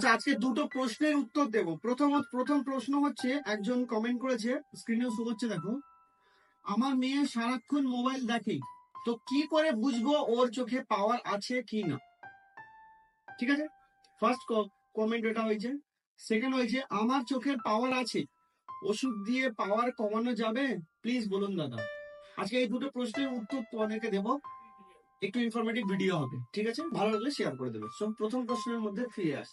আচ্ছা আজকে দুটো প্রশ্নের উত্তর দেব। প্রথম প্রথম প্রশ্ন হচ্ছে, একজন কমেন্ট করেছে স্ক্রিনে শো হচ্ছে, দেখো। আমার মেয়ে সারাক্ষণ মোবাইল দেখে, তো কি করে বুঝব ওর চোখে পাওয়ার আছে কি না? ঠিক আছে? ফার্স্ট কমেন্ট এটা হয়েছে। সেকেন্ড হয়েছে, আমার চোখের পাওয়ার আছে, ওষুধ দিয়ে পাওয়ার কমানো যাবে? প্লিজ বলুন, দাদা। আজকে এই দুটো প্রশ্নের উত্তর অনেকে দেব। একটু ইনফরমেটিভ ভিডিও হবে, ঠিক আছে? ভালো লাগলে শেয়ার করে দেবে। প্রথম প্রশ্নের মধ্যে ফিরে আস।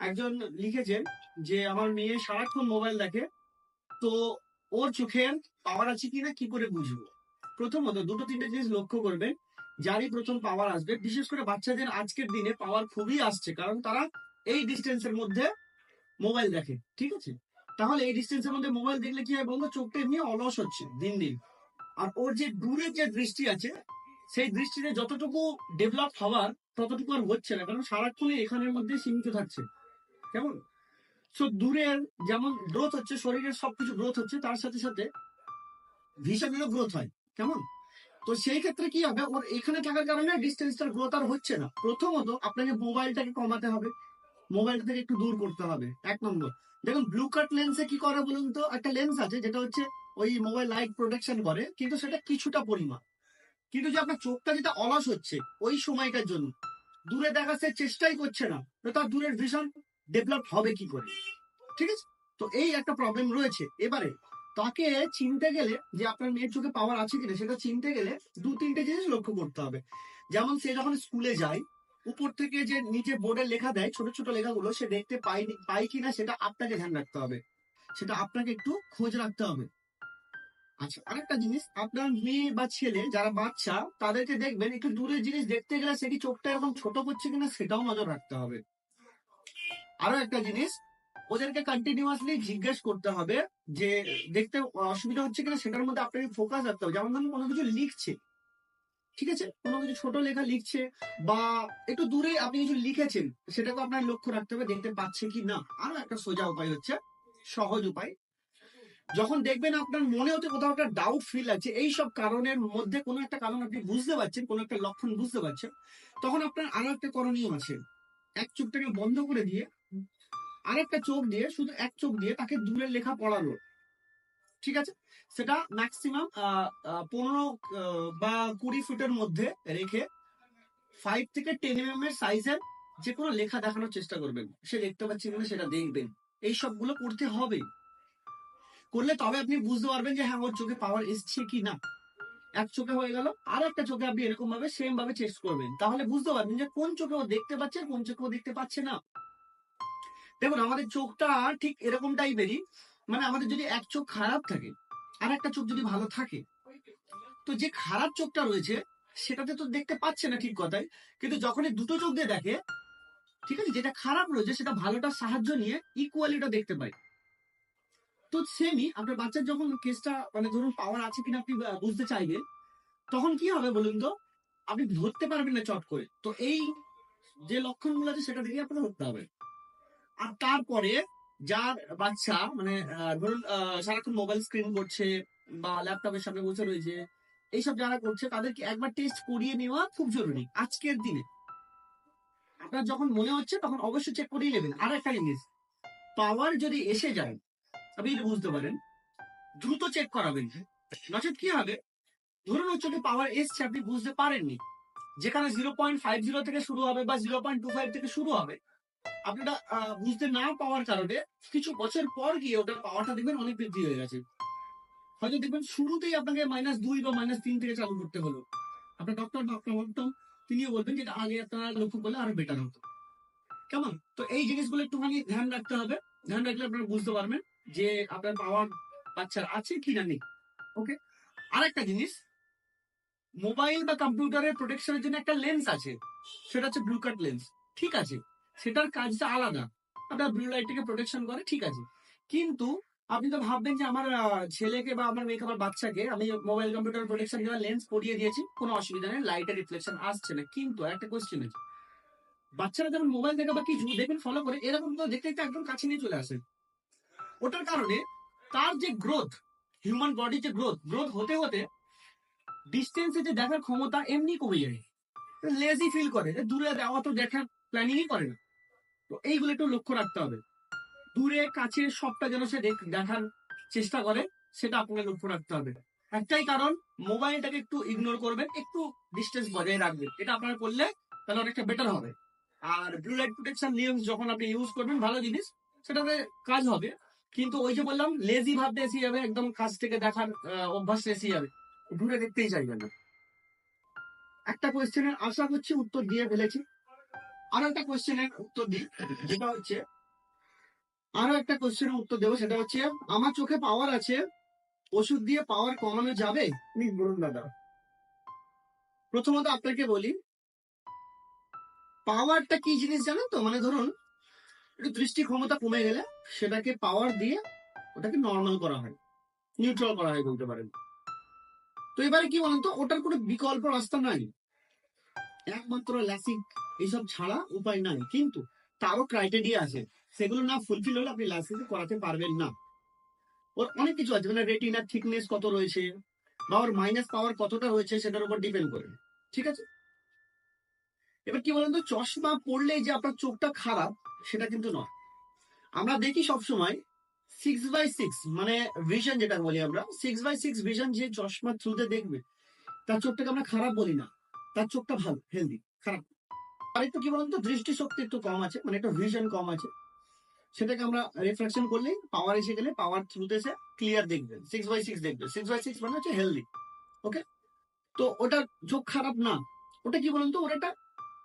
একজন লিখেছেন যে, আমার মেয়ে সারাক্ষণ মোবাইল দেখে, তো ওর চোখের পাওয়ার আছে কিনা কি করে বুঝব? প্রথমত দুটো, তিনটে জিনিস লক্ষ্য করবেন, যারই প্রথম পাওয়ার আসবে। বিশেষ করে বাচ্চাদের আজকের দিনে পাওয়ার খুবই আসছে, কারণ তারা এই ডিস্টেন্সের মধ্যে মোবাইল দেখে, ঠিক আছে? তাহলে এই ডিস্টেন্সের মধ্যে মোবাইল দেখলে কি হয় বলতো চোখটা এমনি অলস হচ্ছে দিন দিন। আর ওর যে দূরের যে দৃষ্টি আছে, সেই দৃষ্টিতে যতটুকু ডেভেলপ হওয়ার, ততটুকু আর হচ্ছে না, কারণ সারাক্ষণই এখানের মধ্যে সীমিত থাকছে। কেমন? সো দূরের যেমন গ্রোথ হচ্ছে, শরীরের সবকিছু গ্রোথ হচ্ছে, তার সাথে সাথে ভিশনেরও গ্রোথ হয়। কেমন? তো সেই ক্ষেত্রে কি হবে? ওর এখানে থাকার কারণে ডিস্টেন্সটার গ্রোথ আর হচ্ছে না। প্রথমত, আপনাকে মোবাইলটাকে কমাতে হবে। মোবাইলটা থেকে একটু দূর করতে হবে। এক নম্বর। দেখুন ব্লু কাট লেন্সে কি করে বলুন তো? একটা লেন্স আছে, যেটা হচ্ছে ওই মোবাইল লাইট প্রোটেকশন করে, কিন্তু সেটা কিছুটা পরিমাণ। কিন্তু যে আপনার চোখটা যেটা অলস হচ্ছে, ওই সময়টার জন্য। দূরে দেখার সে চেষ্টাই করছে না। তার দূরের ভিশন ডেভেলপ হবে কি করে? ঠিক আছে? তো এই একটা প্রবলেম রয়েছে। এবারে তাকে চিনতে গেলে যে আপনার মেয়ের চোখে পাওয়ার আছে কিনা, সেটা চিনতে গেলে দু তিনটে জিনিস লক্ষ্য করতে হবে। যেমন সে যখন স্কুলে যায়, উপর থেকে যে নিচে বোর্ডে লেখা দেয়, ছোট ছোট লেখাগুলো সে দেখতে পাই পাই কিনা, সেটা আপনাকে ধ্যান রাখতে হবে। সেটা আপনাকে একটু খোঁজ রাখতে হবে। আচ্ছা আরেকটা জিনিস, আপনার মেয়ে বা ছেলে যারা বাচ্চা, তাদেরকে দেখবেন, একটু দূরের জিনিস দেখতে গেলে সেটি চোখটা এরকম ছোট করছে কিনা, সেটাও নজর রাখতে হবে। আরও একটা জিনিস, ওদেরকে কন্টিনিউয়াসলি জিজ্ঞেস করতে হবে যে, দেখতে অসুবিধা হচ্ছে কিনা সেটার মধ্যে আপনাকে ফোকাস রাখতে হবে। যেমন ধরুন কোনো কিছু লিখছে, ঠিক আছে? কোনো কিছু ছোট লেখা লিখছে বা একটু দূরে আপনি কিছু লিখেছেন, সেটাকে আপনার লক্ষ্য রাখতে হবে, দেখতে পাচ্ছে কি না। আরও একটা সোজা উপায় হচ্ছে, সহজ উপায়। যখন দেখবেন আপনার মনে হতে কোথাও একটা ডাউট ফিল আছে, এই সব কারণের মধ্যে কোনো একটা কারণ আপনি বুঝতে পারছেন, কোনো একটা লক্ষণ বুঝতে পারছেন, তখন আপনার আরও একটা করণীয় আছে। এক চোখটাকে বন্ধ করে দিয়ে আরেকটা চোখ দিয়ে, শুধু এক চোখ দিয়ে তাকে দূরের লেখা পড়ানো ঠিক আছে? সেটা ম্যাক্সিমাম পনেরো বা কুড়ি ফুটের মধ্যে রেখে ফাইভ থেকে টেন এম এর সাইজের যে কোনো লেখা দেখানোর চেষ্টা করবেন। সে দেখতে পাচ্ছে কিনা সেটা দেখবেন। এই সবগুলো করতে হবে। করলে তবে আপনি বুঝতে পারবেন যে হ্যাঁ ওর চোখে পাওয়ার এসছে কি না এক চোখে হয়ে গেল আর একটা চোখে আপনি এরকম ভাবে সেম ভাবে চেক করবেন। তাহলে বুঝতে পারবেন যে কোন চোখে ও দেখতে পাচ্ছে কোন চোখে ও দেখতে পাচ্ছে না। দেখুন, আমাদের চোখটা ঠিক এরকম টাইপেরই মানে আমাদের যদি এক চোখ খারাপ থাকে, আর একটা চোখ যদি ভালো থাকে, তো যে খারাপ চোখটা রয়েছে, সেটাতে তো দেখতে পাচ্ছে না ঠিক কথাই কিন্তু যখনই দুটো চোখ দিয়ে দেখে, ঠিক আছে, যেটা খারাপ রয়েছে, সেটা ভালোটার সাহায্য নিয়ে ইকুয়ালিটা দেখতে পাই তো সেমই আপনার বাচ্চার যখন কেসটা মানে ধরুন পাওয়ার আছে কিনা আপনি বুঝতে চাইবেন, তখন কি হবে বলুন তো? আপনি ধরতে পারবেন না চট করে। তো এই যে লক্ষণগুলো আছে সেটা দেখে আপনার ধরতে হবে। আর তারপরে যার বাচ্চা মানে ধরুন সারাক্ষণ মোবাইল স্ক্রিন করছে বা ল্যাপটপের সামনে বসে রয়েছে, এইসব যারা করছে তাদেরকে একবার টেস্ট করিয়ে নেওয়া খুব জরুরি আজকের দিনে। আপনার যখন মনে হচ্ছে তখন অবশ্যই চেক করিয়ে নেবেন। আর একটা জিনিস পাওয়ার যদি এসে যায় আপনি যদি বুঝতে পারেন, দ্রুত চেক করাবেন। নচেত কি হবে? ধরুন চোখে পাওয়ার এসছে, আপনি বুঝতে পারেননি। যেখানে জিরো পয়েন্ট ফাইভ জিরো থেকে শুরু হবে বা জিরো পয়েন্ট টু ফাইভ থেকে শুরু হবে, আপনারা বুঝতে না পাওয়ার কারণে কিছু বছর পর গিয়ে ওটার পাওয়ারটা দেখবেন অনেক বৃদ্ধি হয়ে গেছে। হয়তো দেখবেন শুরুতেই আপনাকে মাইনাস দুই বা মাইনাস তিন থেকে চালু করতে হলো। আপনার ডক্টর ডক্টর বলতাম তিনিও বলবেন যেটা আগে আপনারা লক্ষ্য করলে আরও বেটার হতো। কেমন? তো এই জিনিসগুলো একটুখানি ধ্যান রাখতে হবে। ধ্যান রাখলে আপনারা বুঝতে পারবেন যে আপনার পাওয়ার বাচ্চার আছে কি না নেই। ওকে আরেকটা জিনিস মোবাইল বা কম্পিউটারের প্রোটেকশনের জন্য একটা লেন্স আছে। সেটা হচ্ছে ব্লু কাট লেন্স ঠিক আছে? সেটার কাজটা আলাদা। আপনার ব্লু লাইটটাকে প্রোটেকশন করে, ঠিক আছে? কিন্তু আপনি তো ভাববেন যে আমার ছেলেকে বা আমার মেয়েকে, আমার বাচ্চাকে আমি মোবাইল কম্পিউটার প্রোটেকশন দেওয়া লেন্স পরিয়ে দিয়েছি, কোনো অসুবিধা নেই লাইটের রিফ্লেকশন আসছে না। কিন্তু একটা কোশ্চেন আছে। বাচ্চারা যখন মোবাইল দেখে বা কিছু দেখবেন ফলো করে, এরকম তো দেখতে দেখতে একদম কাছে নিয়ে চলে আসে। ওটার কারণে তার যে গ্রোথ হিউম্যান বডির যে গ্রোথ গ্রোথ হতে হতে ডিস্টেন্সে যে দেখার ক্ষমতা এমনি কমে যায়। লেজি ফিল করে দূরে দেওয়া তো দেখার প্ল্যানিংই করে না। তো এইগুলো একটু লক্ষ্য রাখতে হবে। দূরে, কাছে সবটা যেন সে দেখার চেষ্টা করে, সেটা আপনাকে লক্ষ্য রাখতে হবে। একটাই কারণ, মোবাইলটাকে একটু ইগনোর করবেন, একটু ডিস্টেন্স বজায় রাখবেন। এটা আপনারা করলে তাহলে অনেকটা বেটার হবে। আর ব্লু লাইট প্রোটেকশন নিয়ম যখন আপনি ইউজ করবেন, ভালো জিনিস, সেটাতে কাজ হবে। কিন্তু ওই যে বললাম লেজি ভাবতে এসে যাবে, একদম কাছ থেকে দেখার অভ্যাস এসে যাবে। দূরে দেখতেই চাইবেন না। একটা কোয়েশ্চেনের আশা করছি উত্তর দিয়ে ফেলেছি। আরও একটা কোয়েশ্চেনের উত্তর দিই যেটা হচ্ছে, আরও একটা কোয়েশ্চেনের উত্তর দেবো, সেটা হচ্ছে, আমার চোখে পাওয়ার আছে, ওষুধ দিয়ে পাওয়ার কমানো যাবে? প্লিজ বলুন দাদা। প্রথমত আপনাকে বলি পাওয়ারটা কি জিনিস জানেন তো? মানে ধরুন একটু দৃষ্টি ক্ষমতা কমে গেলে সেটাকে পাওয়ার দিয়ে ওটাকে নর্মাল করা হয়। নিউট্রাল করা হয় বলতে পারেন। তো এবারে কি বলেন তো, ওটার কোনো বিকল্প রাস্তা নাই। একমাত্র ল্যাসিক এইসব ছাড়া উপায় নাই। কিন্তু তারও ক্রাইটেরিয়া আছে। সেগুলো না ফুলফিল হলে আপনি ল্যাসিক করাতে পারবেন না। ওর অনেক কিছু আছে মানে রেটিনার থিকনেস কত রয়েছে, বা ওর মাইনাস পাওয়ার কতটা রয়েছে সেটার উপর ডিপেন্ড করে। ঠিক আছে? এবার কি বলেন তো, চশমা পড়লেই যে আপনার চোখটা খারাপ, সেটা কিন্তু নয়। আমরা দেখি সবসময় সিক্স বাই সিক্স মানে ভিশন যেটা বলি আমরা সিক্স বাই সিক্স ভিশন যে চশমা থ্রুতে দেখবে, তার চোখটাকে আমরা খারাপ বলি না। তার চোখটা ভালো হেলদি খারাপ। আর একটু কি বলুন তো, দৃষ্টিশক্তি একটু কম আছে মানে একটু ভিশন কম আছে। সেটাকে আমরা রিফ্রাকশন করলেই পাওয়ার এসে গেলে পাওয়ার থ্রুতে এসে ক্লিয়ার দেখবে সিক্স বাই সিক্স দেখবে সিক্স বাই সিক্স মানে হচ্ছে হেলদি ওকে তো ওটা চোখ খারাপ না, ওটা কি বলুন তো ওটা একটা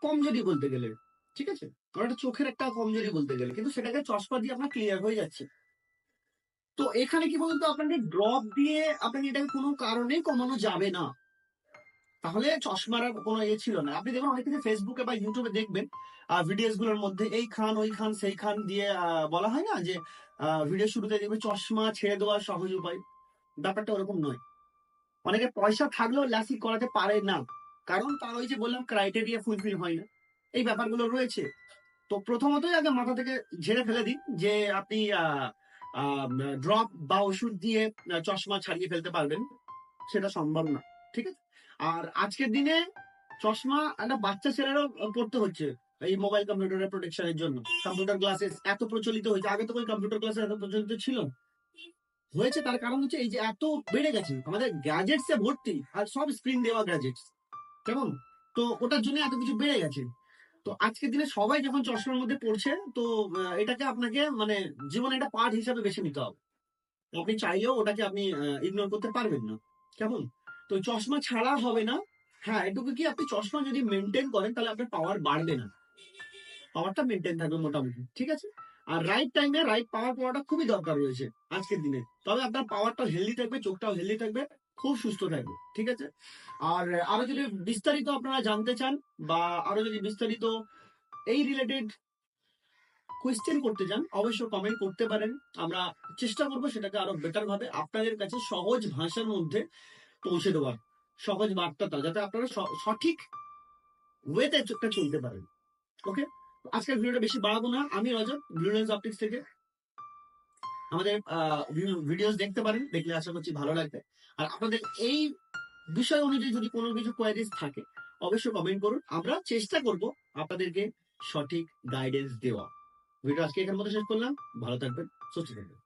কমজোরি বলতে গেলে, ঠিক আছে? ওটা একটা চোখের একটা কমজোরি বলতে গেলে, কিন্তু সেটাকে চশমা দিয়ে আপনার ক্লিয়ার হয়ে যাচ্ছে। তো এখানে কি বলুন তো, আপনাকে ড্রপ দিয়ে আপনাকে এটাকে কোনো কারণে কমানো যাবে না। তাহলে চশমার কোনো ইয়ে ছিল না। আপনি দেখুন, অনেক ফেসবুকে বা ইউটিউবে দেখবেন ভিডিওসগুলোর মধ্যে এই খান, ওই খান, সেই খান দিয়ে বলা হয় না যে ভিডিও শুরুতে দেখবে চশমা ছেড়ে দেওয়ার সহজ উপায়। ব্যাপারটা ওরকম নয়। অনেকে পয়সা থাকলেও ল্যাসিক করাতে পারে না। কারণ তার ওই যে বললাম ক্রাইটেরিয়া ফুলফিল হয় না। এই ব্যাপারগুলো রয়েছে। তো প্রথমতই আগে মাথা থেকে ঝেড়ে ফেলে দিন যে আপনি ড্রপ বা ওষুধ দিয়ে চশমা ছাড়িয়ে ফেলতে পারবেন। সেটা সম্ভব না, ঠিক আছে? আর আজকের দিনে চশমা একটা বাচ্চা ছেলেরও পড়তে হচ্ছে এই মোবাইল কম্পিউটারের প্রোটেকশনের জন্য। কম্পিউটার ক্লাসেস এত প্রচলিত হয়েছে। আগে তো ওই কম্পিউটার ক্লাসে এত প্রচলিত ছিল। হয়েছে তার কারণ হচ্ছে এই যে এত বেড়ে গেছে। আমাদের গ্যাজেটস এ ভর্তি, আর সব স্ক্রিন দেওয়া গ্যাজেটস কেমন? তো ওটার জন্য এত কিছু বেড়ে গেছে। তো আজকের দিনে সবাই যখন চশমার মধ্যে পড়ছে, তো এটাকে আপনাকে মানে জীবনে একটা পার্ট হিসাবে বেছে নিতে হবে। আপনি চাইলেও ওটাকে আপনি ইগনোর করতে পারবেন না। কেমন? তো চশমা ছাড়া হবে না। হ্যাঁ এটুকু কি আপনি চশমা যদি মেনটেন করেন, তাহলে আপনার পাওয়ার বাড়বে না। পাওয়ারটা মেনটেন থাকবে মোটামুটি, ঠিক আছে? আর রাইট টাইমে রাইট পাওয়ার পাওয়াটা খুবই দরকার রয়েছে আজকের দিনে। তবে আপনার পাওয়ারটা হেলদি থাকবে, চোখটাও হেলদি থাকবে। খুব সুস্থ থাকবে, ঠিক আছে? আর আরও যদি বিস্তারিত আপনারা জানতে চান বা আরও যদি বিস্তারিত এই রিলেটেড কোয়েশ্চেন করতে চান, অবশ্যই কমেন্ট করতে পারেন। আমরা চেষ্টা করব সেটাকে আরও বেটার ভাবে আপনাদের কাছে সহজ ভাষার মধ্যে পৌঁছে দেওয়ার, সহজ বার্তাটা, যাতে আপনারা সঠিক ওয়েতে চলতে পারেন। ওকে আজকের ভিডিওটা বেশি বাড়াবো না। আমি রজত ব্লুলেন্স অপটিক্স থেকে। আমাদের ভিডিওস দেখতে পারেন, দেখলে আশা করছি ভালো লাগবে। আর আপনাদের এই বিষয় অনুযায়ী যদি কোনো কিছু কোয়ারিজ থাকে, অবশ্যই কমেন্ট করুন। আমরা চেষ্টা করব আপনাদেরকে সঠিক গাইডেন্স দেওয়া। ভিডিও আজকে এখানে মতো শেষ করলাম। ভালো থাকবেন, সুস্থ থাকবেন।